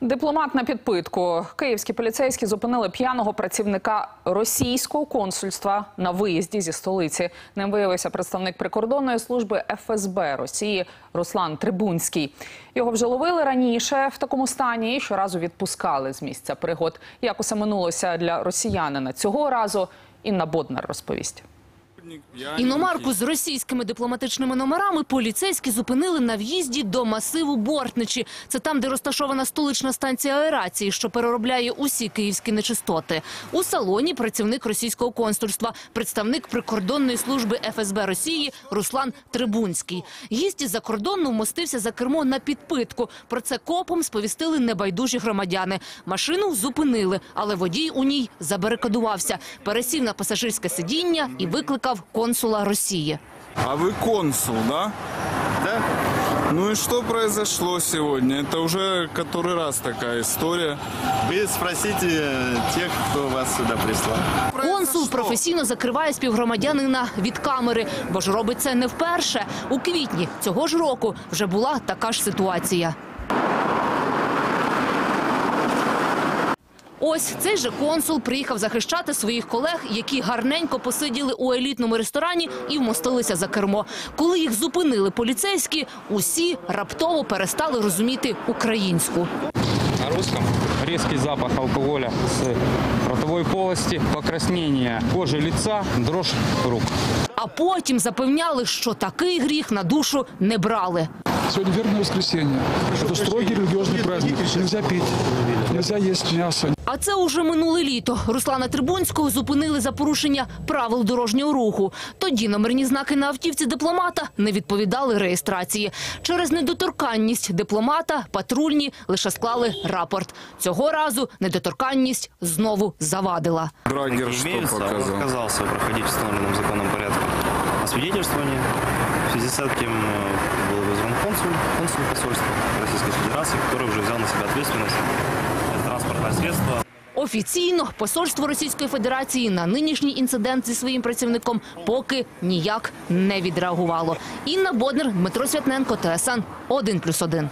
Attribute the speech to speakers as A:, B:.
A: Дипломат на підпитку. Київські поліцейські зупинили п'яного працівника російського консульства на виїзді зі столиці. Ним виявився представник прикордонної служби ФСБ Росії Руслан Трибунський. Його вже ловили раніше в такому стані і щоразу відпускали з місця пригод. Як усе минулося для росіянина цього разу, Інна Боднар розповість.
B: Іномарку з російськими дипломатичними номерами поліцейські зупинили на в'їзді до масиву Бортничі. Це там, де розташована столична станція аерації, що переробляє усі київські нечистоти. У салоні працівник російського консульства, представник прикордонної служби ФСБ Росії Руслан Трибунський. Гість із-за кордону вмостився за кермо на підпитку. Про це копом сповістили небайдужі громадяни. Машину зупинили, але водій у ній забарикадувався, пересів на пасажирське сидіння і викликав консула Росії.
C: А вы консул, да?
D: Да?
C: Ну и что произошло сегодня? Это уже который раз такая история.
D: Вы спросите э, тех, кто вас сюда прислал.
B: Консул професійно закриває співгромадянина від камери, бо ж робить це не вперше. У квітні цього ж року вже була така ж ситуація. Ось цей же консул приїхав захищати своїх колег, які гарненько посиділи у елітному ресторані і вмостилися за кермо. Коли їх зупинили поліцейські, усі раптово перестали розуміти українську.
E: На русском резкий запах алкоголя с ротовой полости, покраснение кожи лица, дрожь рук.
B: А потім запевняли, що такий гріх на душу не брали.
F: Сегодня вербное воскресенье. Это строгий религиозный праздник. Нельзя пить, нельзя есть мясо.
B: А це уже минуле літо. Руслана Трибунського зупинили за порушення правил дорожнього руху. Тоді номерні знаки на автівці дипломата не відповідали реєстрації. Через недоторканність дипломата патрульні лише склали рапорт. Цього разу недоторканність знову завадила.
C: Драгер
D: Не
C: что
D: имеется, он
C: показал?
D: отказался проходить в установленном законном порядке освидетельствование. В связи с этим э, был вызван консуль, консул посольства Российской Федерации, который уже взял на себя ответственность за транспортное средство.
B: Офіційно посольство Російської Федерації на нинішній інцидент зі своїм працівником поки ніяк не відреагувало. Інна Боднер, Дмитро Святненко, ТСН 1+,1.